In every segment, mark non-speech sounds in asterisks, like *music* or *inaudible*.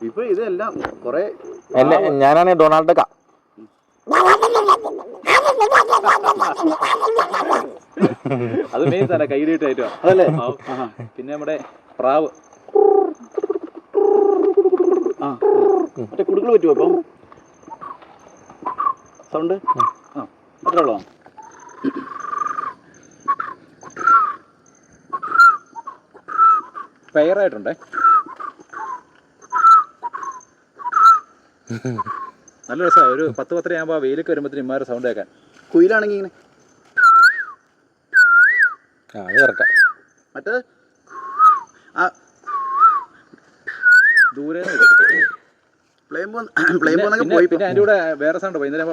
ഇപ്പൊ ഇതെല്ലാം കൊറേ എന്നെ ഞാനാണ് ഡൊണാൾഡ് അത് മെയിൻ സാധനം കൈയിലിട്ടായിട്ടോ അതല്ലേ? പിന്നെ നമ്മുടെ പ്രാവ്. ആ മറ്റേ കുടുക്കൾ പറ്റുമോ അപ്പം സൗണ്ട് ആ അത്ര ഉള്ളോ? പെയറായിട്ടുണ്ടേ നല്ല രസമാണ് ഒരു പത്ത് പത്തര ആകുമ്പോൾ വെയിലൊക്കെ വരുമ്പോഴത്തേന് ഇമ്മാരെ സൗണ്ട് കേൾക്കാൻ. കുയിലാണെങ്കിൽ ഇങ്ങനെ. ആ അത് കറക്റ്റാ മറ്റേത്? ആ. ദൂരെ പ്ലെയിൻ പോ പ്ലെയിൻ പോന്നൊക്കെ പോയി. പിന്നെ അതിന്റെ കൂടെ വേറെ സൗണ്ട് പോയി ഇന്നലെ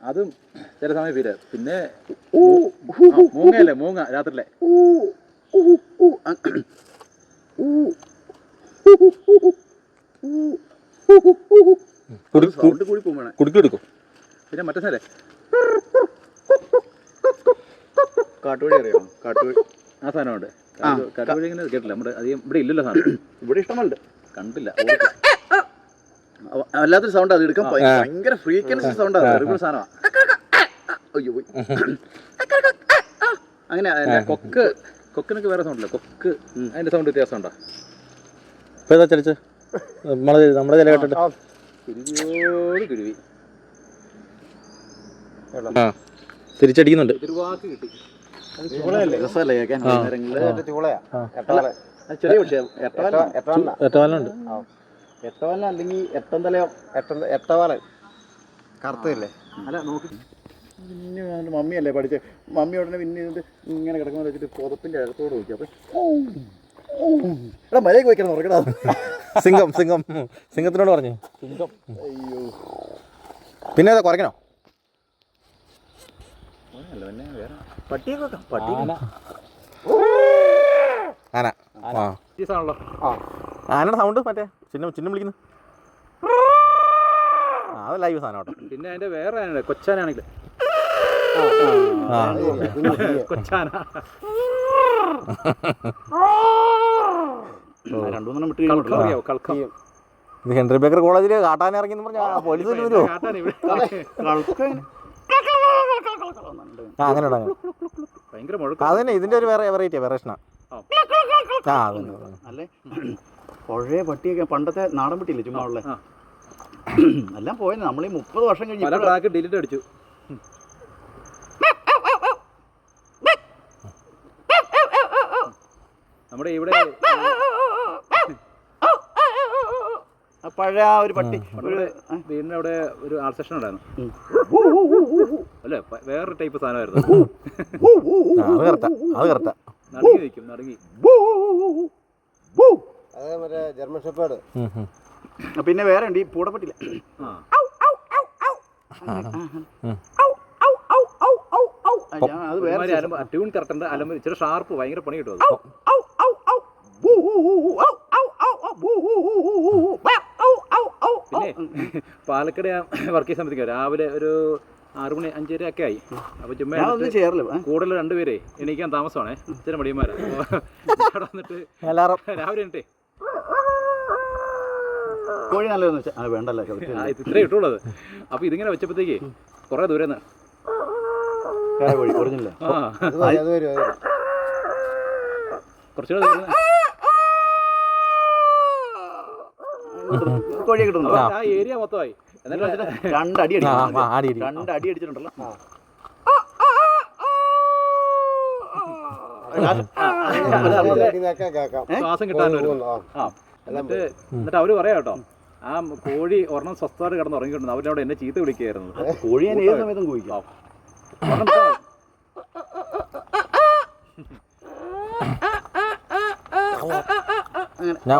അതും ചില സമയം ഫീൽ പിന്നെ മൂങ്ങയല്ലേ മൂങ്ങ രാത്രിയിലെ കുടുക്കെടുക്കും പിന്നെ മറ്റേ സ്ഥലേ കാട്ടുവഴി അറിയാമോ കാട്ടുവഴി ആ സാധനമുണ്ട് ആ, കടുവഴി ഇങ്ങനെ കേട്ടില്ല നമ്മുടെ അധികം ഇവിടെ ഇല്ലല്ലോ സാധനം ഇവിടെ ഇഷ്ടമുണ്ട് കണ്ടില്ല വല്ലാത്തൊരു സൗണ്ട് അത് എടുക്കാൻ ഭയ- ഭയങ്കര ഫ്രീക്വൻസി സൗണ്ട് സാധനമാണ് അയ്യോ പോയി. അങ്ങനെ കൊക്ക് കൊക്കിനൊക്കെ വേറെ സൗണ്ടല്ലേ കൊക്ക് അതിന്റെ സൗണ്ട് വ്യത്യാസം ഉണ്ടോ? ഇപ്പൊ ഏതാ ചലിച്ച്? നമ്മളെ നമ്മുടെ ചില കേട്ടിട്ട്. കുരുവിയോട് കുരുവി. ആ തിരിച്ചടിക്കുന്നുണ്ട്. കിട്ടി. രസമല്ലേ കേൾക്കാൻ? ചെറിയ പക്ഷേ എട്ടവാലുണ്ട്. എട്ടവല അല്ലെങ്കിൽ എട്ടന്തലയോ എട്ടവാലൻ കറുത്തില്ലേ അല്ല നോക്കി. പിന്നെ ഞാൻ മമ്മിയല്ലേ പഠിച്ചത് മമ്മി ഉടനെ പിന്നെ ഇത് ഇങ്ങനെ കിടക്കുന്ന വെച്ചിട്ട് പുതപ്പിന്റെ അകത്തോട് നോക്കി. അപ്പൊ എടാ മര്യാദ വയ്ക്കണം ഉറക്കടാ. സിംഗം സിംഗം. സിംഗത്തിനോട് പറഞ്ഞു? അയ്യോ. പിന്നെ അത് കുറയ്ക്കണോ? അല്ല പിന്നെ വേറെ. പട്ടിയൊക്കെ വെക്കാം പട്ടി ആന. ആ. ആണല്ലോ ആനയുടെ സൗണ്ട് മറ്റേ ചിഹ്നം ചിഹ്നം വിളിക്കുന്നു. ആ അത് ലൈവ് സാധനം കേട്ടോ. പിന്നെ അതിന്റെ വേറെ കൊച്ചാനാണെങ്കിൽ ആ കൊച്ചാന. രണ്ടു മൂന്നെണ്ണം വിട്ട് കൾക്കം കഴിയുമ്പോൾ അറിയാവോ ഇത് ഹെൻറി ബേക്കർ കോളേജിൽ കാട്ടാൻ ഇറങ്ങി എന്ന് പറഞ്ഞാൽ പോലീസ് വരുമോ അങ്ങനെ അതന്നെ ഇതിന്റെ ഒരു വേറെ വെറൈറ്റിയാ വെറേഷനാ ആ. അല്ലേ? പഴയ പട്ടിയൊക്കെ പണ്ടത്തെ നാടൻ പട്ടിയില്ലേ ചുമ്മാ ഉള്ളേ? എല്ലാം പോയത് നമ്മൾ ഈ മുപ്പത് വർഷം കഴിഞ്ഞു പല ട്രാക്ക് ഡിലീറ്റ് അടിച്ചു. നമ്മുടെ ഇവിടെ ആ പഴയ ആ ഒരു പട്ടി. ഒരു അവിടെ ഒരു ആൾ സെഷൻ ഉണ്ടായിരുന്നു. അല്ലെ വേറൊരു ടൈപ്പ് സാധനമായിരുന്നു. ആ, അത് കറക്റ്റാ അത് കറക്റ്റാ. നടുങ്ങി നിൽക്കും നടങ്ങി. അത് മറ്റേ ജർമ്മൻ ഷെപ്പേർഡ് പിന്നെ വേറെ ഉണ്ട് ഈ പൂടപ്പെട്ടില്ല അത് വേറെ ട്യൂൺ കറക്റ്റ് ഉണ്ട് അലമ്പ് ഇച്ചിരി ഷാർപ്പ് ഭയങ്കര പണി കിട്ടും അത്. പിന്നെ *laughs* പാലക്കട വർക്ക് ചെയ്യാൻ സമയത്തേക്ക് രാവിലെ ഒരു ആറു മണി അഞ്ചര ഒക്കെ ആയി. അപ്പൊ ചുമ്മാ ഞാൻ ചെയ്യാറില്ല? കൂടുതൽ രണ്ടുപേരെ എണീക്കാൻ താമസമാണേ. ഇച്ചിരി മടിയന്മാരാ. അവിടെ വന്നിട്ട് രാവിലെ എണീറ്റേ. കോഴി നല്ലതെന്ന് വെച്ചാൽ വേണ്ടല്ലോ ഇത്രേ ഇട്ടുള്ളത്. അപ്പൊ ഇതിങ്ങനെ വെച്ചപ്പോഴത്തേക്ക് കുറെ ദൂരെ നിന്ന് വേറെ കോഴി ഒറിജിനല്ലേ ആ അത് വരും അത് വരും അത് വരും കുറച്ചുകൂടെ ദൂരെ നിന്ന്. കോഴിയെ കിട്ടുന്നുണ്ടോ ആ ഏരിയ മൊത്തമായി എന്നിട്ട് രണ്ട് അടി ആ ആ, ആടി അടി രണ്ട് അടി അടിച്ചിട്ടുണ്ടല്ലോ ശ്വാസം എന്നിട്ട് എന്നിട്ട് അവർ പറയാ കേട്ടോ ആ കോഴി ഒരെണ്ണം സ്വസ്ഥമായിട്ട് കിടന്ന് ഉറങ്ങിയിട്ടുണ്ട് അവരവിടെ എന്നെ ചീത്ത വിളിക്കുകയായിരുന്നു കോഴി ഞാൻ ഏത് സമയത്തും കുഴിക്കാം. ഞാൻ